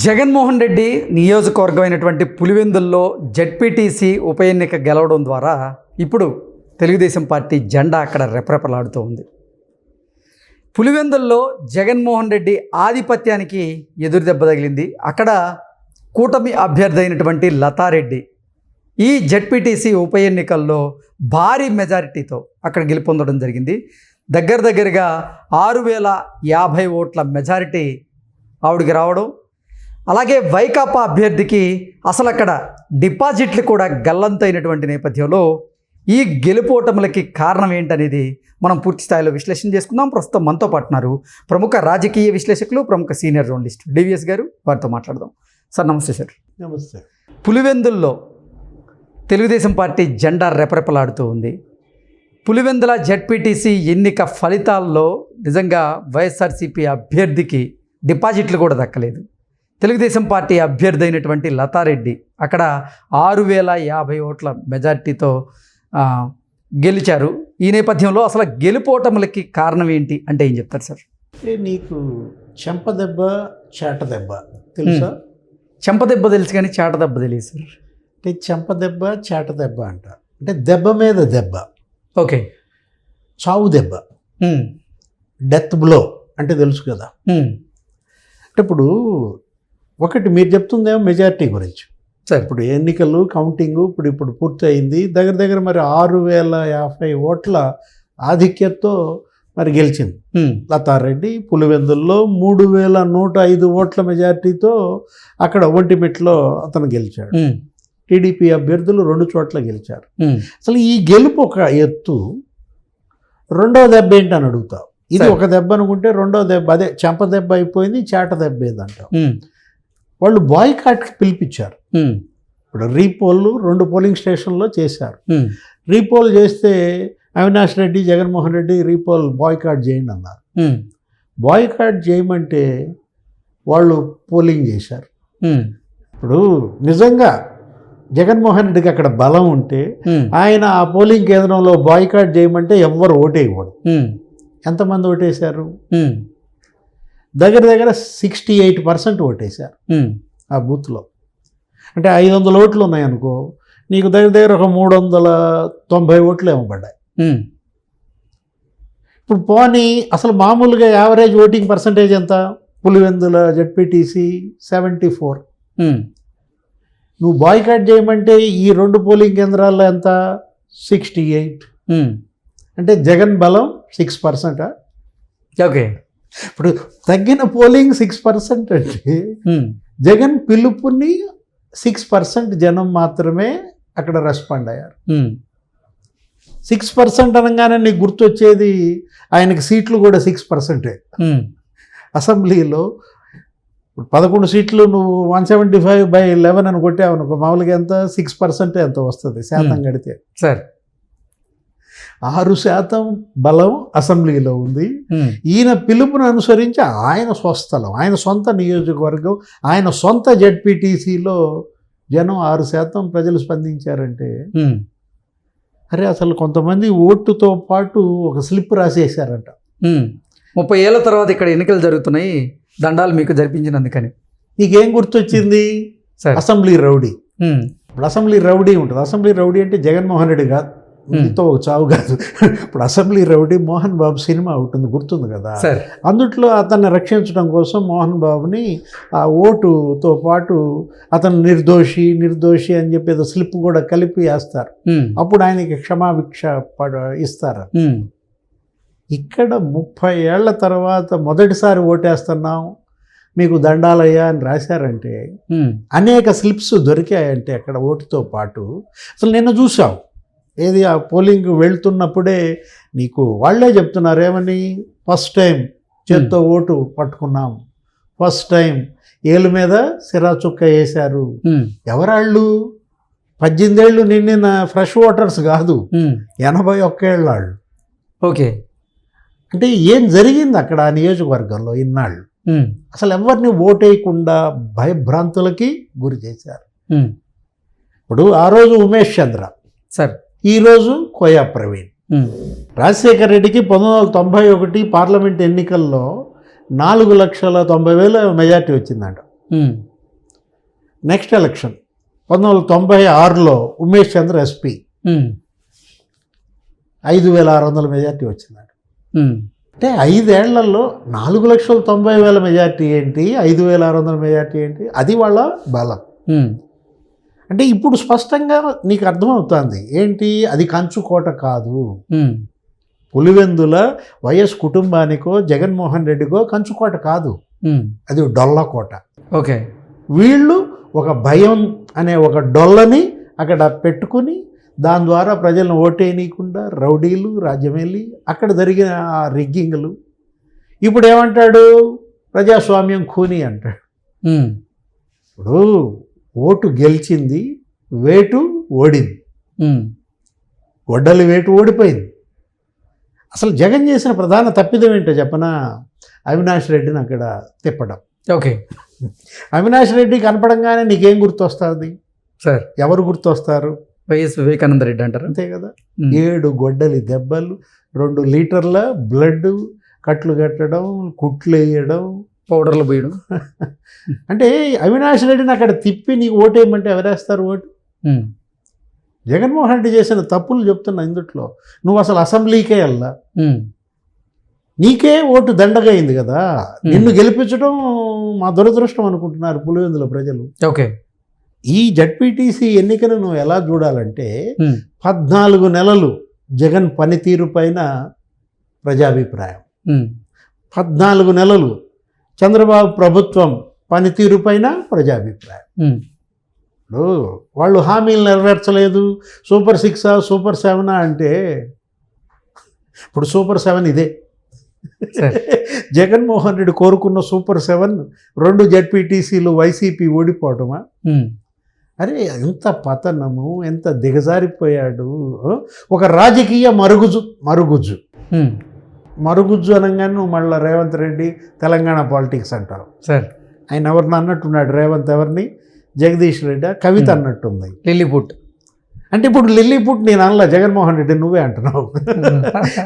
జగన్మోహన్ రెడ్డి నియోజకవర్గమైనటువంటి పులివెందుల్లో జడ్పీటీసీ ఉప ఎన్నిక గెలవడం ద్వారా ఇప్పుడు తెలుగుదేశం పార్టీ జెండా అక్కడ రెపరెపలాడుతూ ఉంది. పులివెందుల్లో జగన్మోహన్ రెడ్డి ఆధిపత్యానికి ఎదురు దెబ్బ తగిలింది. అక్కడ కూటమి అభ్యర్థి అయినటువంటి లతారెడ్డి ఈ జడ్పీటీసీ ఉప ఎన్నికల్లో భారీ మెజారిటీతో అక్కడ గెలుపొందడం జరిగింది. దగ్గర దగ్గరగా ఆరు వేల యాభై ఓట్ల మెజారిటీ ఆవిడకి రావడం అలాగే వైకాపా అభ్యర్థికి అసలు అక్కడ డిపాజిట్లు కూడా గల్లంతైనటువంటి నేపథ్యంలో ఈ గెలుపోటములకి కారణం ఏంటనేది మనం పూర్తి స్థాయిలో విశ్లేషణ చేసుకుందాం. ప్రస్తుతం మనతో పాటున్నారు ప్రముఖ రాజకీయ విశ్లేషకులు ప్రముఖ సీనియర్ జర్నలిస్ట్ డివిఎస్ గారు. వారితో మాట్లాడదాం. సార్ నమస్తే సార్. నమస్తే. పులివెందుల్లో తెలుగుదేశం పార్టీ జెండా రెపరెపలాడుతూ ఉంది. పులివెందుల జడ్పీటీసీ ఎన్నిక ఫలితాల్లో నిజంగా వైఎస్ఆర్సీపీ అభ్యర్థికి డిపాజిట్లు కూడా దక్కలేదు. తెలుగుదేశం పార్టీ అభ్యర్థి అయినటువంటి లతారెడ్డి అక్కడ ఆరు వేల యాభై ఓట్ల మెజారిటీతో గెలిచారు. ఈ నేపథ్యంలో అసలు గెలుపోటములకి కారణం ఏంటి అంటే ఏం చెప్తారు సార్? నీకు చెంప దెబ్బ చేట దెబ్బ తెలుసా? చెంపదెబ్బ తెలుసు కానీ చాట దెబ్బ తెలియదు సార్. అంటే చెంప దెబ్బ చేట దెబ్బ అంట. అంటే దెబ్బ మీద దెబ్బ. ఓకే. చావు దెబ్బ. డెత్ బ్లో అంటే తెలుసు కదా. అంటే ఇప్పుడు ఒకటి మీరు చెప్తుందేమో మెజారిటీ గురించి. సార్. ఇప్పుడు ఎన్నికలు కౌంటింగ్ ఇప్పుడు ఇప్పుడు పూర్తి అయింది దగ్గర దగ్గర మరి ఆరు వేల యాభై ఓట్ల ఆధిక్యతతో మరి గెలిచింది. లతారెడ్డి పులివెందుల్లో మూడు వేల నూట ఐదు ఓట్ల మెజారిటీతో అక్కడ ఒంటిమిట్లో అతను గెలిచాడు. టీడీపీ అభ్యర్థులు రెండు చోట్ల గెలిచారు. అసలు ఈ గెలుపు ఒక ఎత్తు. రెండో దెబ్బ ఏంటి అని అడుగుతావు? ఇది. ఒక దెబ్బ అనుకుంటే రెండో దెబ్బ అదే చెంప దెబ్బ అయిపోయింది చేట దెబ్బ ఏదంటావు? వాళ్ళు బాయ్కాట్కి పిలిపించారు. ఇప్పుడు రీపోల్ రెండు పోలింగ్ స్టేషన్లో చేశారు. రీపోల్ చేస్తే అవినాష్ రెడ్డి జగన్మోహన్ రెడ్డి రీపోల్ బాయ్కాట్ చేయండి అన్నారు. బాయ్కాట్ చేయమంటే వాళ్ళు పోలింగ్ చేశారు. ఇప్పుడు నిజంగా జగన్మోహన్ రెడ్డికి అక్కడ బలం ఉంటే ఆయన ఆ పోలింగ్ కేంద్రంలో బాయ్కాట్ చేయమంటే ఎవ్వరు ఓటేయకూడదు ఎంతమంది ఓటేశారు? దగ్గర దగ్గర సిక్స్టీ ఎయిట్ పర్సెంట్ ఓటేశారు ఆ బూత్లో. అంటే ఐదు వందల ఓట్లు ఉన్నాయనుకో నీకు దగ్గర దగ్గర ఒక మూడు వందల తొంభై ఓట్లు ఇవ్వబడ్డాయి ఇప్పుడు పోనీ అసలు మామూలుగా యావరేజ్ ఓటింగ్ పర్సంటేజ్ ఎంత? పులివెందుల జడ్పీటీసీ సెవెంటీ ఫోర్ నువ్వు బాయ్కాట్ చేయమంటే ఈ రెండు పోలింగ్ కేంద్రాల్లో ఎంత? Sixty eight. అంటే జగన్ బలం సిక్స్ పర్సెంటా ఓకే. ఇప్పుడు తగ్గిన పోలింగ్ సిక్స్ పర్సెంట్ అంటే జగన్ పిలుపుని సిక్స్ పర్సెంట్ జనం మాత్రమే అక్కడ రెస్పాండ్ అయ్యారు. సిక్స్ పర్సెంట్ అనగానే నీకు గుర్తొచ్చేది ఆయనకి సీట్లు కూడా సిక్స్ పర్సెంటే అసెంబ్లీలో ఇప్పుడు పదకొండు సీట్లు నువ్వు one seventy five by eleven అని కొట్టావు అనుకో మామూలుగా ఎంత? సిక్స్ పర్సెంట్ ఎంత వస్తుంది శాతం. కడితే. సార్. ఆరు శాతం బలం అసెంబ్లీలో ఉంది. ఈయన పిలుపును అనుసరించి ఆయన స్వస్థలం ఆయన సొంత నియోజకవర్గం ఆయన సొంత జడ్పీటీసీలో జనం ఆరు శాతం ప్రజలు స్పందించారంటే అరే అసలు కొంతమంది ఓటుతో పాటు ఒక స్లిప్ రాసేసారంట. ముప్పై ఏళ్ళ తర్వాత ఇక్కడ ఎన్నికలు జరుగుతున్నాయి. దండాలు మీకు జరిపించినందుకని. నీకేం గుర్తొచ్చింది? Assembly rowdy. ఇప్పుడు అసెంబ్లీ రౌడీ ఉంటుంది. అసెంబ్లీ రౌడీ అంటే జగన్మోహన్ రెడ్డి కాదు. ఇంతో ఒక చావు కాదు. ఇప్పుడు assembly rowdy Mohan Babu cinema ఉంటుంది గుర్తుంది కదా? అందుట్లో అతన్ని రక్షించడం కోసం మోహన్ బాబుని ఆ ఓటుతో పాటు అతను నిర్దోషి నిర్దోషి అని చెప్పి ఏదో స్లిప్ కూడా కలిపి వేస్తారు. అప్పుడు ఆయనకి క్షమాభిక్ష పడ ఇస్తారు. ఇక్కడ ముప్పై ఏళ్ళ తర్వాత మొదటిసారి ఓటేస్తున్నాం మీకు దండాలయ్యా అని రాశారంటే అనేక స్లిప్స్ దొరికాయంటే అక్కడ ఓటుతో పాటు. అసలు నిన్న చూసాం. ఏది ఆ పోలింగ్ వెళ్తున్నప్పుడే నీకు వాళ్ళే చెప్తున్నారు ఏమని? ఫస్ట్ టైం చేత్తో ఓటు పట్టుకున్నాం. ఫస్ట్ టైం ఏళ్ళ మీద సిరా చుక్క వేశారు. ఎవరాళ్ళు? పద్దెనిమిదేళ్ళు నిండిన ఫ్రెష్ ఓటర్స్ కాదు. ఎనభై ఒక్కేళ్ళ వాళ్ళు ఓకే. అంటే ఏం జరిగింది అక్కడ ఆ నియోజకవర్గంలో ఇన్నాళ్ళు? అసలు ఎవరిని ఓటేయకుండా భయభ్రాంతులకి గురి చేశారు. ఇప్పుడు ఆ రోజు ఉమేష్ చంద్ర. సార్ ఈరోజు కోయా ప్రవీణ్. రాజశేఖర్ రెడ్డికి పంతొమ్మిది వందల తొంభై ఒకటి పార్లమెంట్ ఎన్నికల్లో నాలుగు లక్షల తొంభై వేల మెజార్టీ వచ్చిందంట. నెక్స్ట్ ఎలక్షన్ పంతొమ్మిది వందల తొంభై ఆరులో ఉమేష్ చంద్ర ఎస్పీ. ఐదు వేల ఆరు వందల మెజార్టీ వచ్చింది ఉమ్, అంటే ఐదేళ్ళలో నాలుగు లక్షల తొంభై వేల మెజార్టీ ఏంటి? ఐదు వేల ఆరు వందల మెజార్టీ ఏంటి? అది వాళ్ళ బలం. అంటే ఇప్పుడు స్పష్టంగా నీకు అర్థమవుతుంది. ఏంటి? అది కంచుకోట కాదు. పులివెందుల వైఎస్ కుటుంబానికో జగన్మోహన్ రెడ్డికో కంచుకోట కాదు. అది డొల్లకోట ఓకే. వీళ్ళు ఒక భయం అనే ఒక డొల్లని అక్కడ పెట్టుకుని దాని ద్వారా ప్రజలను ఓటేయనీయకుండా రౌడీలు రాజ్యమెల్లి అక్కడ జరిగిన ఆ రిగ్గింగ్లు. ఇప్పుడు ఏమంటాడు? ప్రజాస్వామ్యం ఖూని అంటాడు. ఇప్పుడు ఓటు గెలిచింది వేటు ఓడింది. గొడ్డలి వేటు ఓడిపోయింది. అసలు జగన్ చేసిన ప్రధాన తప్పిదం ఏంటో చెప్పనా? అవినాష్ రెడ్డిని అక్కడ తిప్పడం. ఓకే. అవినాష్ రెడ్డి కనపడంగానే నీకేం గుర్తొస్తుంది? సార్. ఎవరు గుర్తొస్తారు? వైఎస్ వివేకానంద రెడ్డి అంటారా? అంతే కదా. ఏడు గొడ్డలి దెబ్బలు రెండు లీటర్ల బ్లడ్ కట్లు కట్టడం కుట్లు వేయడం పౌడర్లు పోయడం. అంటే అవినాష్ రెడ్డిని అక్కడ తిప్పి నీకు ఓటేయమంటే ఎవరేస్తారు ఓటు? జగన్మోహన్ రెడ్డి చేసిన తప్పులు చెప్తున్నా ఇందుట్లో. నువ్వు అసలు అసెంబ్లీకే వెళ్ళా నీకే ఓటు దండగైంది కదా? నిన్ను గెలిపించడం మా దురదృష్టం అనుకుంటున్నారు పులివెందుల ప్రజలు. ఓకే. ఈ జడ్పీటీసీ ఎన్నికను నువ్వు ఎలా చూడాలంటే పద్నాలుగు నెలలు జగన్ పనితీరు పైన ప్రజాభిప్రాయం. పద్నాలుగు నెలలు చంద్రబాబు ప్రభుత్వం పనితీరు పైన ప్రజాభిప్రాయం. ఇప్పుడు వాళ్ళు హామీలు నెరవేర్చలేదు. సూపర్ సిక్సా సూపర్ సెవెనా అంటే ఇప్పుడు సూపర్ సెవెన్ ఇదే. జగన్మోహన్ రెడ్డి కోరుకున్న సూపర్ సెవెన్ రెండు జడ్పీటీసీలు వైసీపీ ఓడిపోవటమా? అరే ఎంత పతనము ఎంత దిగజారిపోయాడు. ఒక రాజకీయ మరుగుజు మరుగుజ్జు ఉమ్, మరుగుజ్జు అనగానే నువ్వు మళ్ళీ రేవంత్ రెడ్డి తెలంగాణ పాలిటిక్స్ అంటావు. సార్. ఆయన ఎవరిని అన్నట్టున్నాడు? రేవంత్ ఎవరిని? జగదీష్ రెడ్డి? కవిత Hmm. అన్నట్టుంది. లిల్లీపుట్. అంటే ఇప్పుడు లిల్లీ పుట్ నేను అనలా జగన్మోహన్ రెడ్డి నువ్వే అంటున్నావు.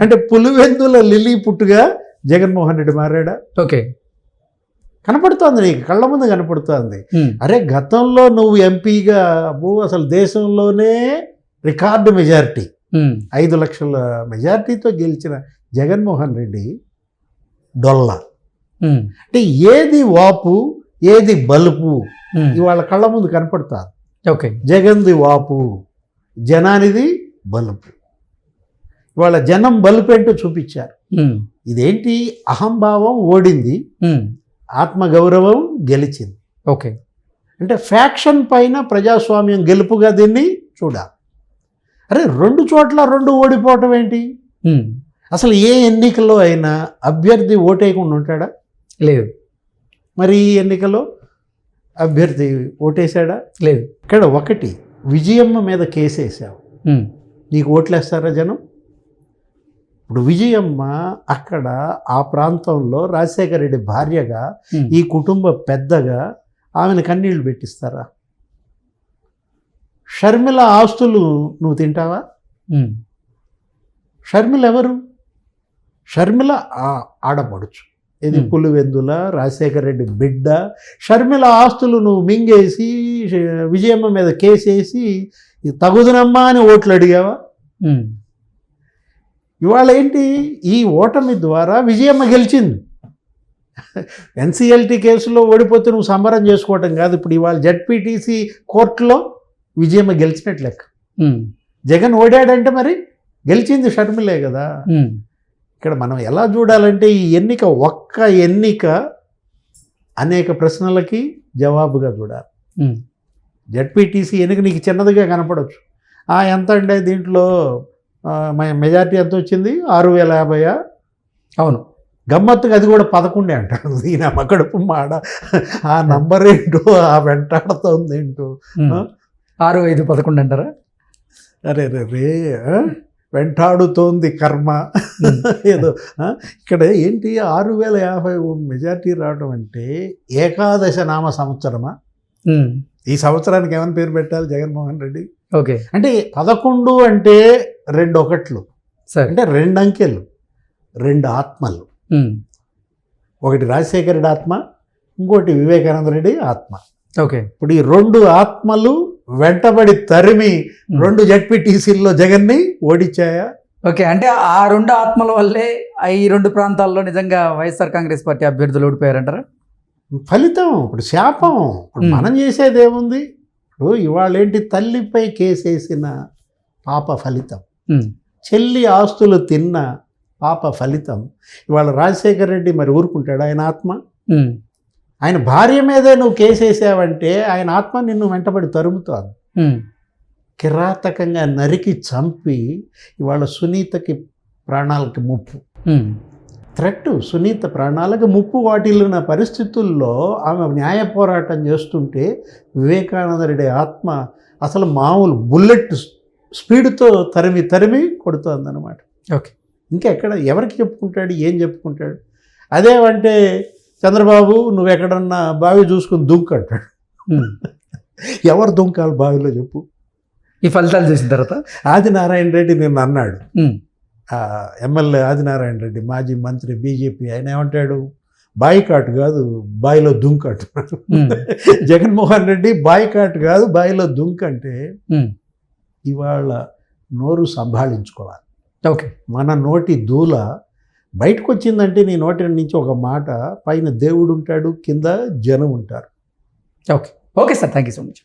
అంటే పులివెందుల లిల్లీ పుట్టుగా జగన్మోహన్ రెడ్డి మారాడా? ఓకే. కనపడుతోంది నీకు? కళ్ళ ముందు కనపడుతోంది. ఉమ్, అరే గతంలో నువ్వు ఎంపీగా అబ్బో అసలు దేశంలోనే రికార్డు మెజారిటీ. ఐదు లక్షల మెజారిటీతో గెలిచిన జగన్మోహన్ రెడ్డి డొల్ల. అంటే ఏది వాపు ఏది బలుపు ఇవాళ కళ్ళ ముందు కనపడుతుంది ఓకే. జగన్ది వాపు జనానిది బలుపు. ఇవాళ జనం బలుపు ఏంటో చూపించారు. ఇదేంటి? అహంభావం ఓడింది. ఆత్మగౌరవం గెలిచింది. ఓకే. అంటే ఫ్యాక్షన్ పైన ప్రజాస్వామ్యం గెలుపుగా దీన్ని చూడాలి. అరే రెండు చోట్ల రెండు ఓడిపోవటం ఏంటి? అసలు ఏ ఎన్నికల్లో అయినా అభ్యర్థి ఓటేయకుండా ఉంటాడా? లేదు. మరి ఈ ఎన్నికలో అభ్యర్థి ఓటేశాడా? లేదు. ఇక్కడ ఒకటి విజయమ్మ మీద కేసేసావు. ఉమ్, నీకు ఓట్లేస్తారా జనం? ఇప్పుడు విజయమ్మ అక్కడ ఆ ప్రాంతంలో రాజశేఖర రెడ్డి భార్యగా ఈ కుటుంబ పెద్దగా ఆమెను కన్నీళ్ళు పెట్టిస్తారా? షర్మిల ఆస్తులు నువ్వు తింటావా? షర్మిల ఎవరు? షర్మిల ఆడపడుచు ఇది. పులివెందుల రాజశేఖర రెడ్డి బిడ్డ. షర్మిల ఆస్తులు నువ్వు మింగేసి విజయమ్మ మీద కేసేసి తగుదునమ్మా అని ఓట్లు అడిగావా? ఇవాళ ఏంటి? ఈ ఓటమి ద్వారా విజయమ్మ గెలిచింది. ఎన్సిఎల్టీ కేసులో ఓడిపోతే నువ్వు సంబరం చేసుకోవటం కాదు. ఇప్పుడు ఇవాళ జడ్పీటీసీ కోర్టులో విజయమ్మ గెలిచినట్లు లెక్క. జగన్ ఓడాడంటే మరి గెలిచింది షర్మిలే కదా. ఇక్కడ మనం ఎలా చూడాలంటే ఈ ఎన్నిక ఒక్క ఎన్నిక అనేక ప్రశ్నలకి జవాబుగా చూడాలి. జడ్పీటీసీ ఎన్నిక నీకు చిన్నదిగా కనపడవచ్చు ఆ, ఎంత అంటే దీంట్లో మెజారిటీ ఎంత వచ్చింది? ఆరు వేల యాభైయా? అవును. గమ్మత్తుగా అది కూడా పదకొండే అంటాడు ఈయన మకడుపు మాడ. ఆ నంబర్ ఏంటో ఆ వెంటాడుతోంది ఏంటో? ఆరు ఐదు పదకొండు అంటారా? అరే రే రే? వెంటాడుతోంది కర్మ. ఏదో? ఇక్కడ ఏంటి ఆరు వేల యాభై మెజార్టీ రావడం అంటే ఏకాదశ నామ సంవత్సరమా? ఈ సంవత్సరానికి ఏమైనా పేరు పెట్టాలి జగన్మోహన్ రెడ్డి? ఓకే. అంటే పదకొండు అంటే రెండు ఒకట్లు సరే. అంటే రెండు అంకెలు రెండు ఆత్మలు. ఒకటి రాజశేఖరుడి ఆత్మ ఇంకోటి వివేకానంద రెడ్డి ఆత్మ. ఓకే. ఇప్పుడు ఈ రెండు ఆత్మలు వెంటబడి తరిమి రెండు జడ్పీటీసీల్లో జగన్ని ఓడించాయా? ఓకే అంటే ఆ రెండు ఆత్మల వల్లే ఈ రెండు ప్రాంతాల్లో నిజంగా వైఎస్ఆర్ కాంగ్రెస్ పార్టీ అభ్యర్థులు ఓడిపోయారంటారా? ఫలితం ఇప్పుడు శాపం. ఇప్పుడు మ్మ్. మనం చేసేది ఏముంది? ఇప్పుడు ఇవాళ ఏంటి తల్లిపై కేసేసిన పాప ఫలితం? ఉమ్, చెల్లి ఆస్తులు తిన్న పాప ఫలితం? ఇవాళ రాజశేఖర్ రెడ్డి మరి ఊరుకుంటాడు ఆయన ఆత్మ? ఆయన భార్య మీదే నువ్వు కేసేసావంటే ఆయన ఆత్మ నిన్ను వెంటబడి తరుముతోంది ఉమ్, కిరాతకంగా నరికి చంపి ఇవాళ సునీతకి ప్రాణాలకి ముప్పు. థ్రెట్ సునీత ప్రాణాలకు ముప్పు వాటిల్లిన పరిస్థితుల్లో ఆమె న్యాయ పోరాటం చేస్తుంటే వివేకానంద రెడ్డి ఆత్మ అసలు మామూలు బుల్లెట్ స్పీడ్తో తరిమి తరిమి కొడుతోందన్నమాట. ఓకే. ఇంకెక్కడ ఎవరికి చెప్పుకుంటాడు ఏం చెప్పుకుంటాడు? అదేమంటే చంద్రబాబు నువ్వు ఎక్కడన్నా బావి చూసుకుని దుంకు అంటాడు. ఎవరు దుంకాలి బావిలో చెప్పు. ఈ ఫలితాలు చూసిన తర్వాత? ఆదినారాయణ రెడ్డి నిన్న అన్నాడు. ఎమ్మెల్యే ఆదినారాయణ రెడ్డి మాజీ మంత్రి బీజేపీ ఆయన ఏమంటాడు? బాయికాట్ కాదు బాయిలో దుంక్ అంటున్నాడు జగన్మోహన్ రెడ్డి బాయికాట్ కాదు బాయిలో దుంక్ అంటే ఇవాళ నోరు సంభాళించుకోవాలి. ఓకే. మన నోటి దూల బయటకు వచ్చిందంటే నీ నోటి నుంచి ఒక మాట పైన దేవుడు ఉంటాడు కింద జనం ఉంటారు okay okay sir thank you so much